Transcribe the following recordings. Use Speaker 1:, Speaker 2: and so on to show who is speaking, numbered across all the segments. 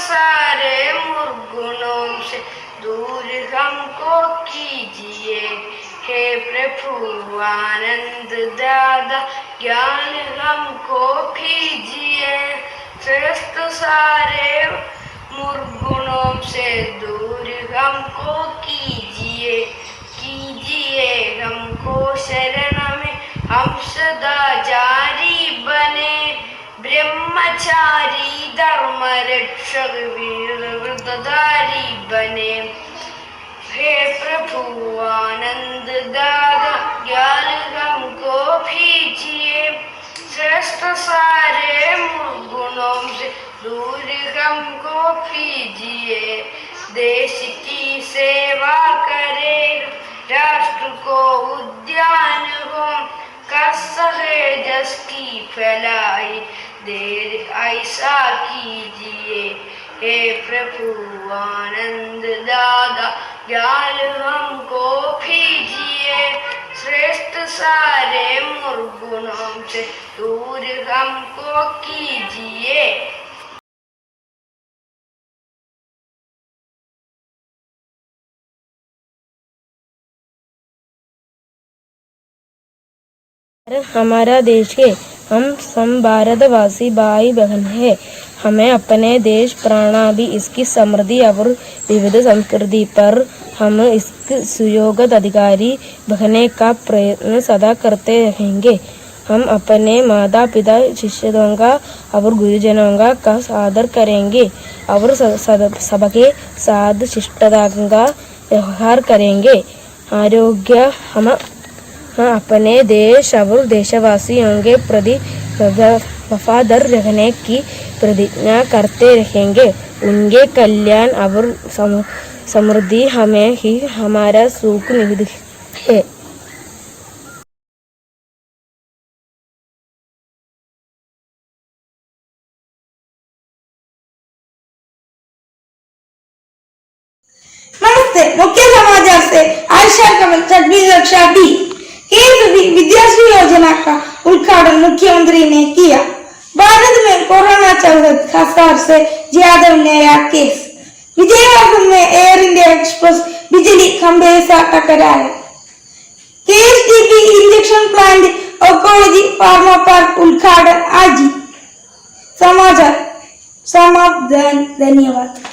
Speaker 1: सारे मुर्गुनों से दूर हमको कीजिए। हे प्रभु, आनंद दादा, ज्ञान हमको कीजिए। श्रेष्ठ सारे मुर्गुणों से दूर हमको कीजिए। कीजिए हमको शरण में, हम सदा जाए। ब्रह्मचारी धर्म रक्षक वीर वृतधारी बने। हे प्रभु आनंद दादा ज्ञान हमको भीजिए श्रेष्ठ सारे गुणों से दूर हमको भीजिए देश की सेवा करे, राष्ट्र को उद्यान हो। कसहे जस की फैलाई देर ऐसा कीजिए। हे प्रभु, आनंद दादा ज्ञान हमको भीजिए श्रेष्ठ सारे मुर्गुणों से दूर हमको कीजिए।
Speaker 2: हमारा देश है हम सब भारतवासी भाई बहन है। हमें अपने देश प्रणाली, इसकी समृद्धि और विविध संस्कृति पर हम इसके सुयोग्य अधिकारी बनने का प्रयत्न सदा करते रहेंगे। हम अपने माता पिता शिष्यों का और गुरुजनों का आदर करेंगे और सबके साथ शिष्टता का व्यवहार करेंगे। आरोग्य हम अपने देश और देशवासियों के प्रति वफा- वफादार रहने की प्रतिज्ञा करते रहेंगे। उनके कल्याण और समृद्धि हमें ही हमारा सुख निधि है।
Speaker 3: मुख्य समाचार से आयशा कमल छब्बीस कक्षा डी का उद्घाटन मुख्यमंत्री ने किया भारत में कोरोना चौदह हजार से ज्यादा नया केस विजयवाड़ा में एयर इंडिया एक्सप्रेस बिजली खंभे से टकराया KSDP injection plant oncology pharma park उद्घाटन आज ही समाचार समाप्त धन्यवाद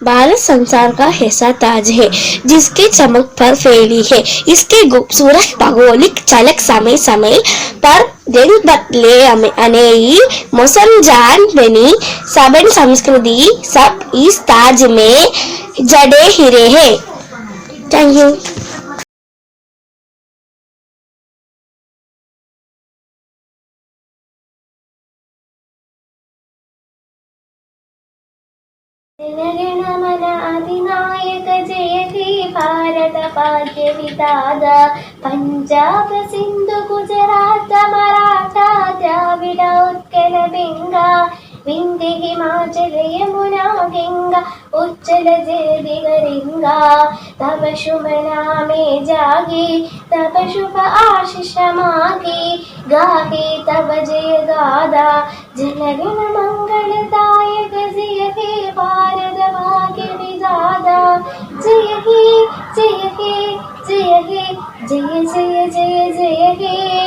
Speaker 4: भारत संसार का ऐसा ताज है, जिसके चमक पर फैली है। इसके खूबसूरत भौगोलिक चालक समय समय पर दिन बदले अने मौसम जान बनी। सबन संस्कृति सब इस ताज में जड़े हिरे है। थैंक यू
Speaker 5: ഗണമന അധിനായക ജയ ഹേ ഭാരത ഭാഗ്യ വിദാത പഞ്ചാബ് സിന്ധു ഗുജറാത്ത മറാഠ ദ്രാവിഡ ഉത്കല ബംഗ. വിന്ധ്യ ഹിമാചല യമുന ഗംഗ ഉജ്ജല ജയദിഗരിംഗ തവ ശുഭ നാമേ ജാഗേ തവ ശുഭ ആശിഷ മാഗേ ഗാഗേ തവ ജയ ഗാഥ ജനഗണ മംഗളതാ जय जय जय जय हे